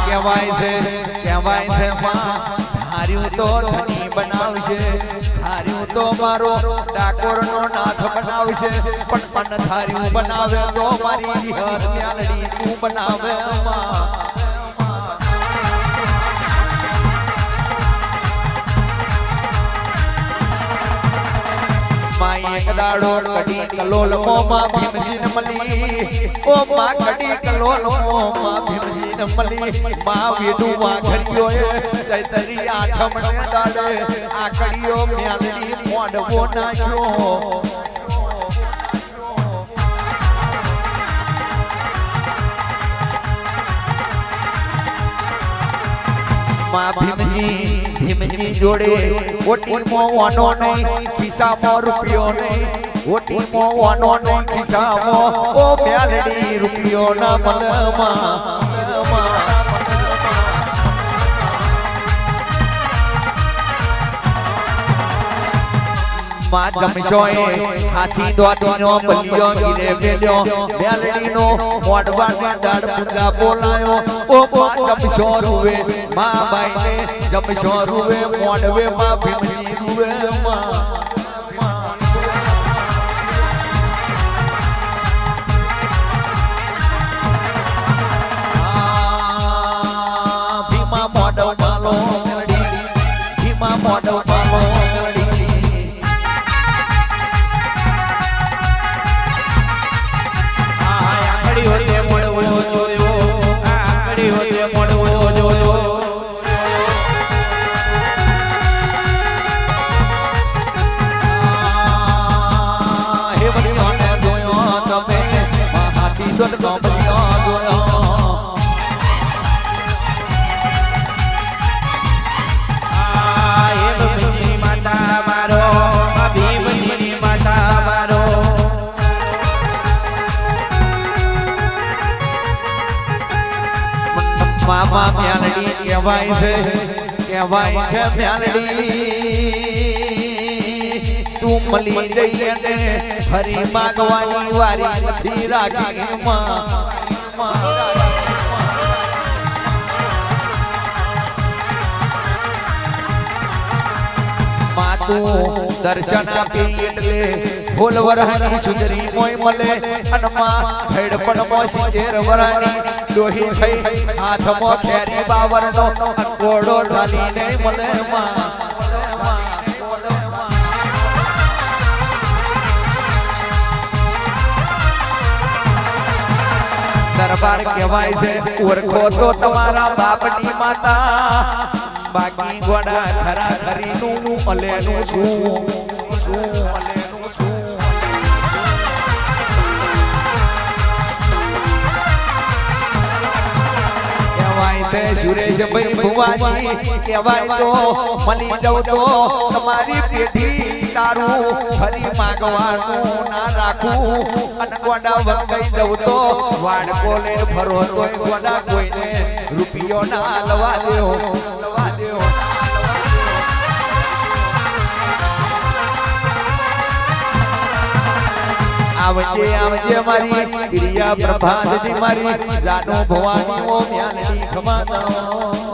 કહેવાય છે કહેવાય છે માં. હાર્યું તો ધણી બનાવશે હાર્યું તો મારો ડાકોરનો નાથ બનાવશે. પણ પણ ધાર્યું બનાવે તો મારી વિહર તું બનાવે માં. એક દાડો કડી કલોલ મોમાં ભીમજીન મલી ઓ માં કડી કલોલ મોમાં ભીમજીન મલી માં વેડુ વાઘરિયો એ ચૈતરી આઠમ ને દાડે કડીઓ મ્યાલડી મોડવો નાખ્યો. માં ભીમજી ભીમજી જોડે ઓટીમાં વાનો નહીં મો રૂપિયો નહીં મો વાનો નહીં મો ઓ મેલડી રૂપિયો ના મલમાં માં જમશો એ હાથી દોતીનો બલિયો ગીરે મેલ્યો મેલડીનો મોડવાને દાડ પૂજા બોલાયો. ઓ માં જમશો રૂવે, માં બાઈને જમશો રૂવે મોડવે માં ભીમજી રૂવે, માં. મોડવ માલો ભીમા મોડવ હાથી દોડનો જોયો મામા મ્યાલડી કહેવાય છે કહેવાય છે મ્યાલડી. તું મળી જઈએ ને ફરી માગવાની વારી નથી રાખી માં માતું દર્શન આપી એટલે ફૂલ વરહની સુંદરી મોય મળે અને માં ભેડપણ મોસી તેર વરહની લોહી થઈ હાથમાં ખેરી બાવરનો ઘોડો ઢાલીને મળે માં. દરબાર કહેવાય છે, ઓળખો તો તમારા બાપની માતા. બાકી ગોડા ખરા ખરીનું અલેનું છું, સુરેશભાઈ ભુવાજી, કહેવાય તો, મળી જાઉં તો તમારી પેઢી તારું ફરી માગવાનું ના રાખું. અનકોડા ગોડા દઉં તો વાડ કોલે ફરો તો કોડા કોઈને રૂપિયો ના લવા દેવો. લવા દેવો. આવજે આવજે મારી ક્રિયા પ્રભાતજી મારી. જાનો ભવાની ઓ, મ્યાનની ખમાતા